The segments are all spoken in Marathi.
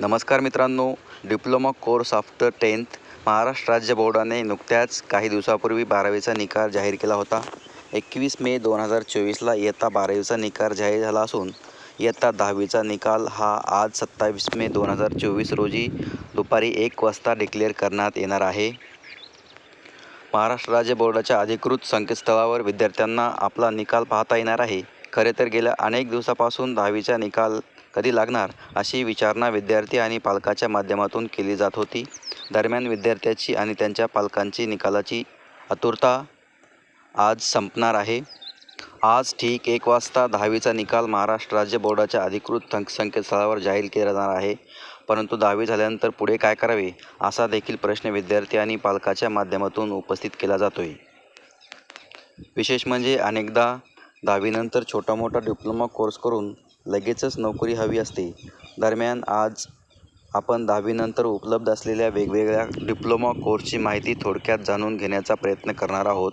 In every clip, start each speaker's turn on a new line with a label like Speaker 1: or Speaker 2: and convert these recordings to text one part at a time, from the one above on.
Speaker 1: नमस्कार मित्रांनो diploma course after tenth Maharashtra राज्य बोर्डाने नुकत्याच काही दिवसापूर्वी बारावीचा निकाल जाहीर केला होता. एकवीस मे दोन हजार चोवीसला इयत्ता बारावीचा निकाल जाहीर झाला असून इयत्ता दहावीचा निकाल हा आज सत्तावीस मे दोन हजार चोवीस रोजी दुपारी एक वाजता डिक्लेअर करण्यात येणार आहे. महाराष्ट्र राज्य बोर्डाच्या अधिकृत संकेतस्थळावर विद्यार्थ्यांना आपला निकाल पाहता येणार आहे. खरे तर गेल्या अनेक दिवसापासून दहावीचा निकाल कधी लागणार अशी विचारणा विद्यार्थी आणि पालकाच्या माध्यमातून केली जात होती. दरम्यान विद्यार्थ्याची आणि त्यांच्या पालकांची निकालाची आतुरता आज संपणार आहे. आज ठीक एक वाजता दहावीचा निकाल महाराष्ट्र राज्य बोर्डाच्या अधिकृत संक संकेतस्थळावर जाहीर केला जाणार आहे. परंतु दहावी झाल्यानंतर पुढे काय करावे असा देखील प्रश्न विद्यार्थी आणि पालकाच्या माध्यमातून उपस्थित केला जातो आहे विशेष म्हणजे अनेकदा दहावीनंतर छोटा मोठा डिप्लोमा कोर्स करून लगेचच नोकरी हवी असते. दरम्यान आज आपण दहावीनंतर उपलब्ध असलेल्या वेगवेगळ्या डिप्लोमा कोर्सची माहिती थोडक्यात जाणून घेण्याचा प्रयत्न करणार आहोत.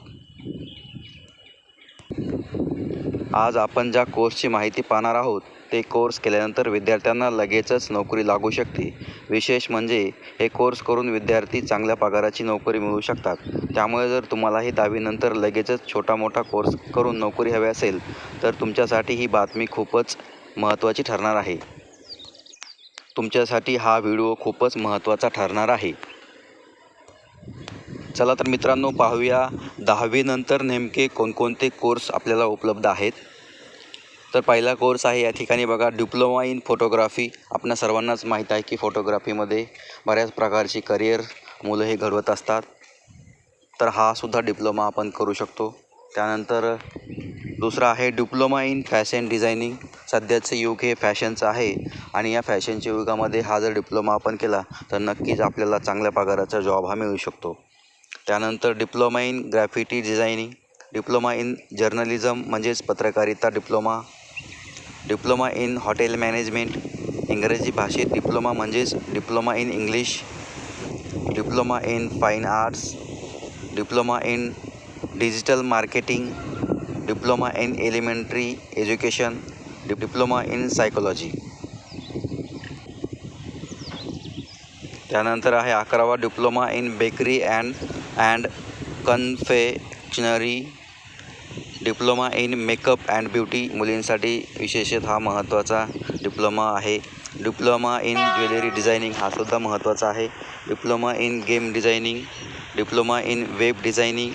Speaker 1: आज आपण ज्या कोर्सची माहिती पाहणार आहोत ते कोर्स केल्यानंतर विद्यार्थ्यांना लगेचच नोकरी लागू शकते. विशेष म्हणजे हे कोर्स करून विद्यार्थी चांगल्या पगाराची नोकरी मिळवू शकतात. त्यामुळे जर तुम्हालाही दहावीनंतर लगेचच छोटा मोठा कोर्स करून नोकरी हवी असेल तर तुमच्यासाठी ही बातमी खूपच महत्त्वाची ठरणार आहे. तुमच्यासाठी हा व्हिडिओ खूपच महत्त्वाचा ठरणार आहे. चला तर मित्रांनो पाहूया दहावीनंतर नेमके कोणकोणते कोर्स आपल्याला उपलब्ध आहेत. तर पहिला कोर्स आहे या ठिकाणी बघा डिप्लोमा इन फोटोग्राफी आपल्या सर्वांनाच माहीत आहे की फोटोग्राफीमध्ये बऱ्याच प्रकारची करिअर मुलं हे घडवत असतात. तर हा सुद्धा डिप्लोमा आपण करू शकतो. त्यानंतर दुसरा आहे डिप्लोमा इन फॅशन डिझायनिंग सध्याचं युग हे फॅशनचं आहे आणि या फॅशनच्या युगामध्ये हा जर डिप्लोमा आपण केला तर नक्कीच आपल्याला चांगल्या पगाराचा जॉब हा मिळू शकतो. त्यानंतर diploma in graffiti designing diploma in journalism म्हणजेच पत्रकारिता diploma diploma in hotel management इंग्रजी भाषेत डिप्लोमा म्हणजेच diploma in English diploma in fine arts diploma in digital marketing diploma in elementary education diploma in psychology. त्यानंतर आहे अकरावा diploma in bakery and and confectionery. Diploma in makeup and beauty मुलींसाठी विशेषत हा महत्त्वाचा डिप्लोमा आहे. डिप्लोमा इन ज्वेलरी डिझायनिंग हा सुद्धा महत्त्वाचा आहे. Diploma in game designing. Diploma in web designing.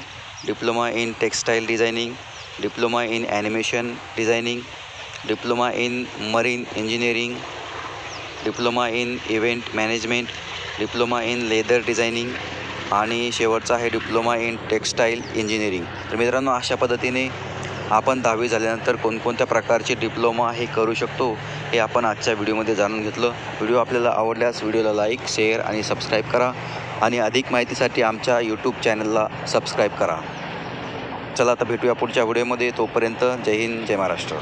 Speaker 1: Diploma in textile designing. Diploma in animation designing. Diploma in marine engineering diploma in event management diploma in leather designing आणि शेवटचा आहे डिप्लोमा इन टेक्स्टाईल इंजिनिअरिंग. तर मित्रांनो अशा पद्धतीने आपण दहावी झाल्यानंतर कोणकोणत्या प्रकारचे डिप्लोमा हे करू शकतो हे आपण आजच्या व्हिडिओमध्ये जाणून घेतलं. व्हिडिओ आपल्याला आवडल्यास व्हिडिओला लाईक शेअर आणि सबस्क्राईब करा आणि अधिक माहितीसाठी आमच्या यूट्यूब चॅनलला सबस्क्राईब करा. चला आता भेटूया पुढच्या व्हिडिओमध्ये. तोपर्यंत जय हिंद जय महाराष्ट्र.